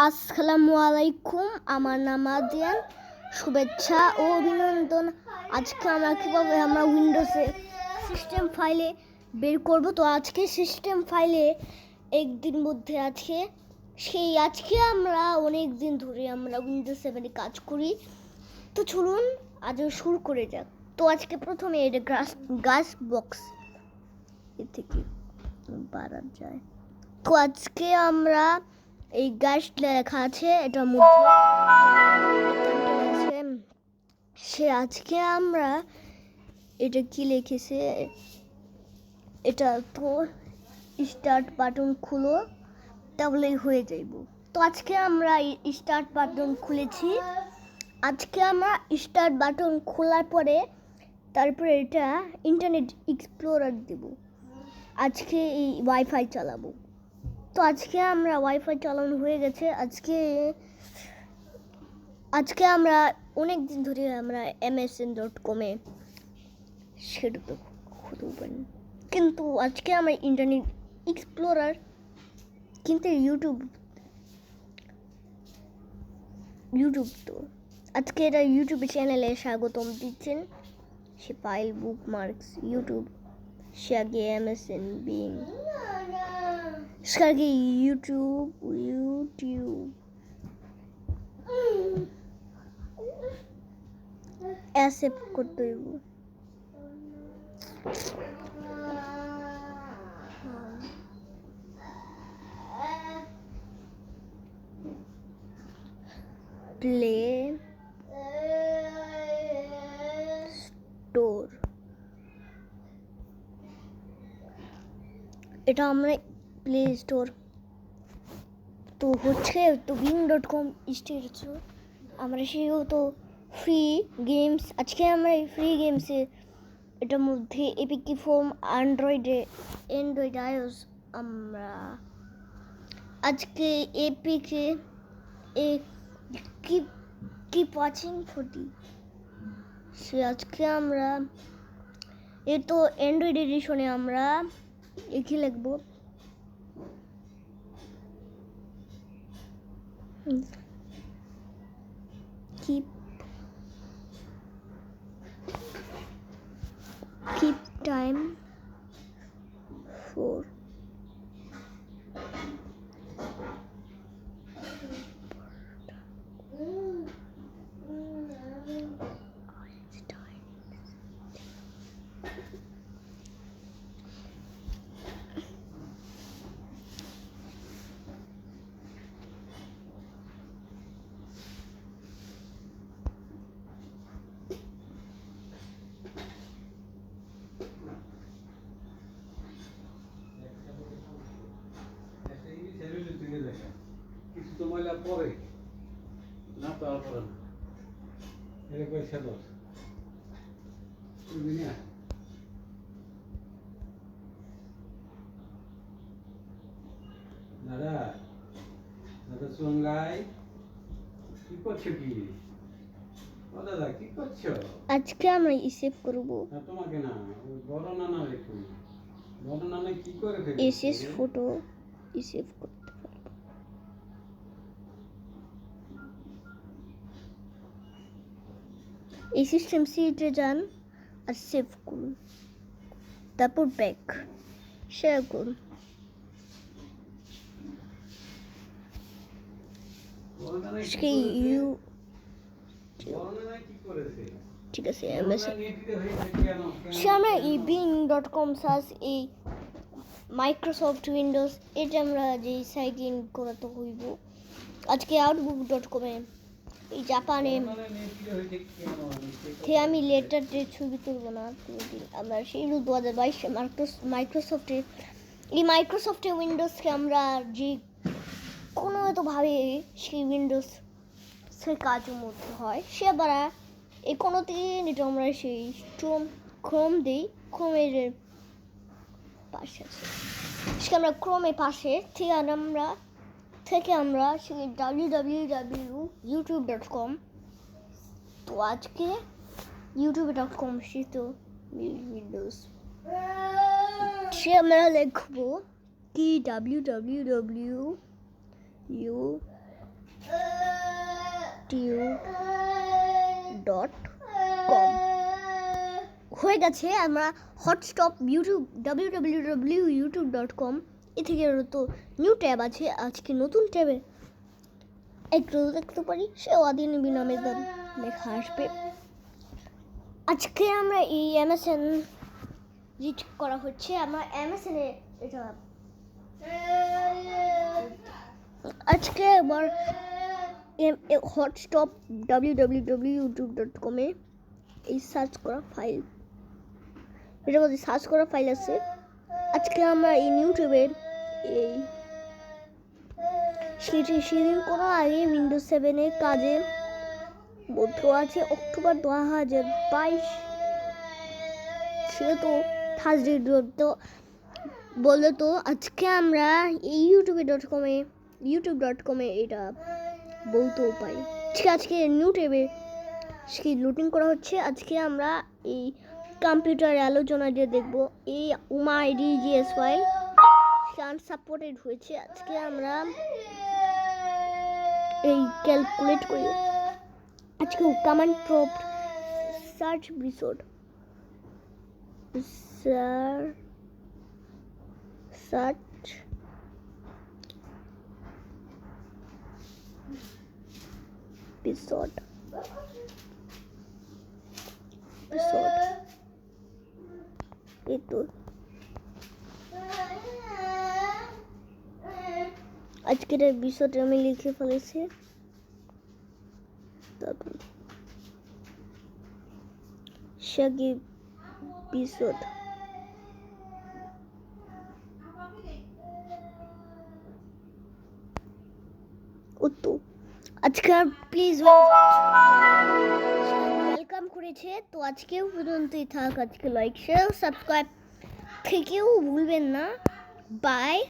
আসসালামু আলাইকুম আমার নাম আদিয়ান। শুভেচ্ছা ও অভিনন্দন। আজকে আমরা কীভাবে আমরা উইন্ডোজে সিস্টেম ফাইলে বের করব? তো আজকে সিস্টেম ফাইলে একদিন মধ্যে আছে সেই আজকে আমরা অনেক দিন ধরে আমরা উইন্ডোজ সেভেনে কাজ করি। তো চলুন, আজ শুরু করে যাক। তো আজকে প্রথমে এটা গাছ গাছ বক্স এ থেকে বাড়া যায়। তো আজকে আমরা এই গাছ লেখা আছে এটার মধ্যে আছে। সে আজকে আমরা এটা কি লিখেছে? এটা তো স্টার্ট বাটন খুলো তাহলেই হয়ে যাইব। তো আজকে আমরা স্টার্ট বাটন খুলেছি। আজকে আমরা স্টার্ট বাটন খোলার পরে তারপরে এটা ইন্টারনেট এক্সপ্লোরার দেব। আজকে এই ওয়াইফাই চালাবো। তো আজকে আমরা ওয়াইফাই চালানো হয়ে গেছে। আজকে আজকে আমরা অনেক দিন ধরে আমরা এমএসএন ডট কমে সেটা তো কিন্তু আজকে আমরা ইন্টারনেট এক্সপ্লোরার কিন্তু ইউটিউব ইউটিউব তো। আজকে এটা ইউটিউব চ্যানেলে স্বাগতম দিচ্ছেন। সে ফাইল বুক মার্কস ইউটিউব সে আগে এমএসএন বিং সে আগে ইউটিউব ইউটিউব অ্যাকসেপ্ট করতে হইব প্লে স্টোর এটা আমরা প্লে স্টোর তো হচ্ছে তো বিং ডট কম স্টেট আমরা সেও তো ফ্রি গেমস আজকে আমরা এই ফ্রি গেমসে এটার মধ্যে এপিকি ফোম অ্যান্ড্রয়েডে অ্যান্ড্রয়েড আইওস আমরা আজকে এপিকে এ কিপ কিপ ওয়াচিং ফোর্টি সে আজকে আমরা এ তো অ্যান্ড্রয়েড এডিশনে আমরা একে লিখব? 嗯，几。পরে। না তো আর পরে না। এটা কই সেদর তুমি না দাদা দাদা সঙ্গাই কি করছ কি? ও দাদা কি করছ? আজকে আমরা ইসেভ করব। না তোমাকে না বড় নানা রেখো বড় নানা কি করে ফেলে এসএস ফটো ইসেভ করতে। এই সিস্টেম সিটে যান আর সেভ করুন। তারপর ব্যাক। শেয়ার করুন। ঠিক আছে আমরা এই ডট কম সার্চ এই মাইক্রোসফট উইন্ডোজ এটা আমরা যে সাইট ইন করাতে হইব। আজকে আউটবুক ডট কমে জাপানে নেটিতে হয়েছে কেন? আমি check থেকে ছবি তুলব না আমরা সেই দু হাজার বাইশে মাইক্রোসফটে এই মাইক্রোসফটে উইন্ডোজকে আমরা যে কোনো ভাবে সেই উইন্ডোজ সে কাজের মধ্যে হয়, সে আবার এই কোনো দিন এটা আমরা সেই স্ট্রোম ক্রোম দিই ক্রোমের পাশে আছে সে আমরা ক্রোমের পাশে থেকে আমরা থেকে আমরা সেই W W W YouTube dot com তো আজকে ইউটিউব ডট কম শীত ভিডিওস সে আমরা লিখব কি W W W YouTube dot com হয়ে গেছে আমরা হটস্টপ YouTube W W W YouTube dot com এ থেকে তো নিউ ট্যাব আছে, আজকে নতুন ট্যাবে একটু দেখতে পারি, সে অদিন বিনামে লেখা আসবে। আজকে আমরা এই অ্যামাজন রিচ করা হচ্ছে, আমরা অ্যামাজনে এটা আজকে আবার হটস্টপ W W W YouTube dot কমে এই সার্চ করা ফাইল এটার মধ্যে সার্চ করা ফাইল আছে। আজকে আমরা এই ইউটিউবে এই। সেটি সেদিন কোনো আগে উইন্ডোজ সেভেনের কাজে বদ্ধ আছে অক্টোবর দু হাজার বাইশ। সেটা তো থার্সডে তো বলল তো, আজকে আমরা এই ইউটিউবে ডট কমে ইউটিউব ডট কমে এটা বলতেও পারি। ঠিক আজকে নিউ টেবে আজকে লুটিং করা হচ্ছে। আজকে আমরা এই কম্পিউটার আলোচনা যে দেখব, এই উমা আইডি জিএস ফাইল সাপোর্টেড হয়েছে আজকে আমরা এই ক্যালকুলেট করি। আজকে command prompt search বিসোড sir search episode episode itu আজকের এপিসোড আমি লিখে ফেলেছি। তারপর শাগি এপিসোড উত্তর। আজকে ওয়েলকাম করেছে। তো আজকেও পর্যন্তই থাক। আজকে লাইক শেয়ার সাবস্ক্রাইব থেকেও ভুলবেন না। বাই